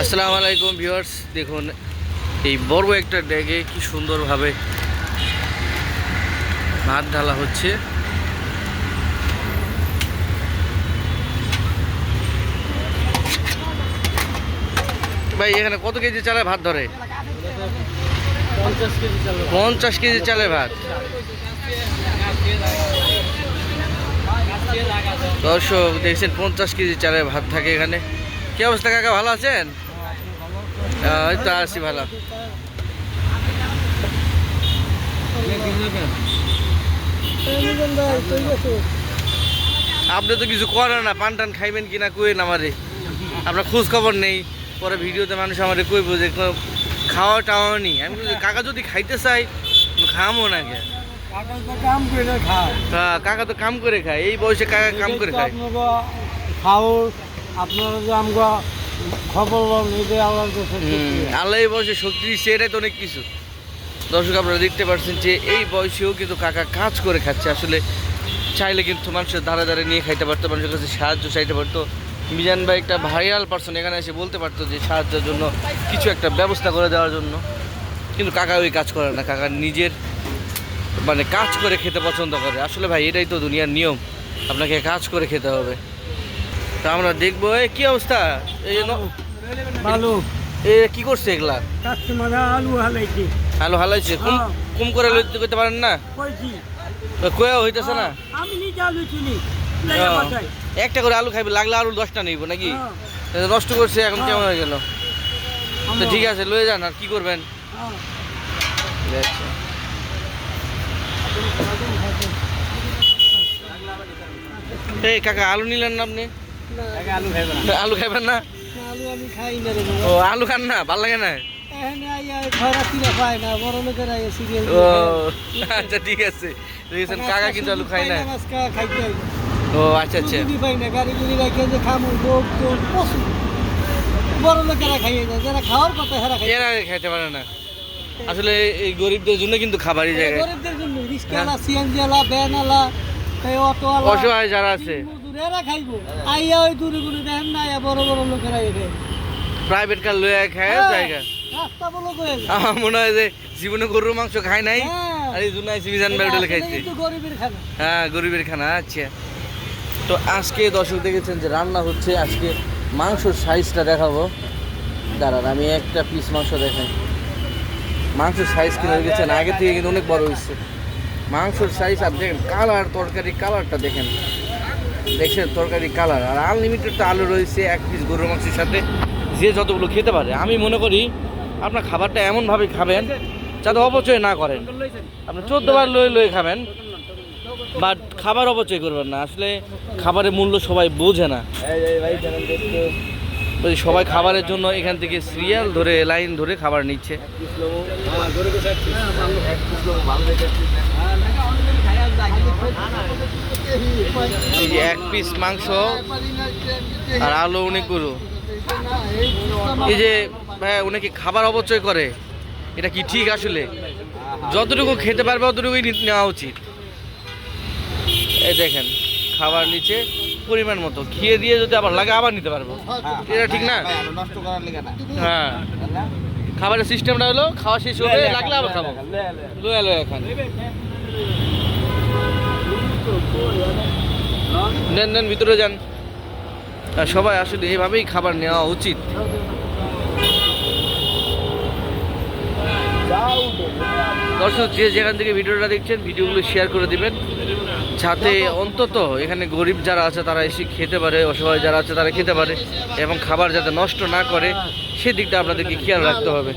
আসসালামু আলাইকুম ভিউয়ার্স। দেখুন এই বড় একটা ড্যাগে কি সুন্দরভাবে ভাত ঢালা হচ্ছে। ভাই এখানে কত কেজি চালে ভাত ধরে? পঞ্চাশ কেজি চাল ভাত। দর্শক দেখছেন পঞ্চাশ কেজি চালে ভাত থাকে এখানে। কি অবস্থা কাকা ভালো আছেন? আছি ভালো। আপনি তো কিছু করেন না পান টান খাইবেন কিনা কইন আমারে। আপনার খোঁজ খবর নেই, পরে ভিডিওতে মানুষ আমারে কইব যে খাওয়া টাওয়া নি আমি কাকা যদি খাইতে চাই খামো না কে কাকা তো কাম করে খায়, এই বয়সে কাকা কাম করে খায়। খাও আপনারা যে আমরা খবর কাছে আল্লাহ বয়সে শক্তি দিচ্ছে এটাই তো অনেক কিছু। দর্শক আপনারা দেখতে পাচ্ছেন যে এই বয়সেও কিন্তু কাকা কাজ করে খাচ্ছে। আসলে চাইলে কিন্তু মানুষের ধারে ধারে নিয়ে খাইতে পারতো মানুষের কাছে সাহায্য চাইতে পারতো। মিজান ভাই একটা ভাইরাল পার্সন এখানে এসে বলতে পারতো যে সাহায্যের জন্য কিছু একটা ব্যবস্থা করে দেওয়ার জন্য। কিন্তু কাকা ওই কাজ করে না কাকা নিজের মানে কাজ করে খেতে পছন্দ করে। আসলে ভাই এটাই তো দুনিয়ার নিয়ম। আপনাকে কাজ করে খেতে হবে। তা আমরা দেখব এই কি অবস্থা? এই ভালো এ কি করছে এগুলা? আলু হালাইছি। আলু হালাইছে কুম হ্যাঁ। কুম করে লইতে করতে পারেন না? কয়া হইতেছে না? আমি নিজে আলু চিনি। একটা করে আলু খাইবে লাগলে আলু দশটা নিব নাকি? হ্যাঁ। নষ্ট করছে এখন কেমন হয়ে গেল? তো ঠিক আছে লয়ে যান আর কি করবেন। এই কাকা আলু নিলেন না আপনি? আলু খাইবে না। আলু খাইবেন না? আলু খাই ও আলু খান না? ভালো লাগে না? এখানে আইয়া খরা কিনা পায় না বড় লোকের আইয়া সিরিয়াল ও আচ্ছা ঠিক আছে। দেখেছেন কাকা কিন্তু আলু খায় না। ও আচ্ছা আচ্ছা। পাই না গাড়ি গুড়ি রাখে যে খামু পশু। বড় লোকেরা খাইয়ে যায় যারা খাওয়ার কথা হেরা খাই এরা খাইতে পারে না। আসলে এই গরিবদের জন্য কিন্তু খাবারই জায়গায় গরিবদের জন্য রিক্সাওয়ালা সিএনজি ওয়ালা অসহায় যারা আছে। মজুর এরা খাইবো। আইয়া ওই দূরে দূরে দেখেন না বড় বড় লোকেরা প্রাইভেট কার লয়ে খায় হ্যাঁ, জায়গা। মনে হয় যে জীবনে গরুর মাংস খায় নাই হ্যাঁ। আর এই জন্য আইসি মিজান ভাই খাইছে। গরিবের খানা। হ্যাঁ গরিবের খানা আচ্ছা। তো আজকে দর্শক দেখেছেন যে রান্না হচ্ছে আজকে মাংসর সাইজটা দেখাবো। দাঁড়ান আমি একটা পিস মাংস দেখাই। মাংসের সাইজ কিনে গেছেন আগে থেকে কিন্তু অনেক বড় হয়েছে। মাংসর সাইজ আর দেখেন কালার তরকারি কালারটা দেখেন। দেখছেন তরকারি কালার আর আনলিমিটেড তো আলু রয়েছে, এক পিস গরুর মাংসের সাথে। যে যতগুলো খেতে পারে। আমি মনে করি আপনার খাবারটা এমনভাবে খাবেন যাতে অপচয় না করেন। আপনি চোদ্দ বার লয়ে লয়ে খাবেন বাট খাবার অপচয় করবেন না। আসলে খাবারের মূল্য সবাই বোঝে না। সবাই খাবারের জন্য এখান থেকে সিরিয়াল ধরে লাইন ধরে খাবার নিচ্ছে। যে এক পিস মাংস আর আলু অনেকগুলো। এই যে ভাই উনি খাবার অপচয় করে? এটা কি ঠিক আসলে? যতটুকু খেতে পারবে অতটুকুই নেওয়া উচিত। এই দেখেন, খাবার নিচে পরিমাণ মতো। খেয়ে দিয়ে যদি আবার লাগে, আবার নিতে পারব। এটা ঠিক না? হ্যাঁ। খাবারের সিস্টেমটা হলো, খাওয়া শেষ হবে লাগলে আবার খাব। লয়ে লয়ে, খান। নেন নেন, ভিতরে যান। আর সবাই আসলে এইভাবেই খাবার নেওয়া উচিত। দর্শক, যে যেখান থেকে ভিডিওটা দেখছেন, ভিডিওগুলো শেয়ার করে দিবেন। যাতে অন্তত এখানে গরিব যারা আছে, তারা এসে খেতে পারে, অসহায় যারা আছে, তারা খেতে পারে। এবং খাবার যাতে নষ্ট না করে, সেদিকটা আপনাদেরকে খেয়াল রাখতে হবে।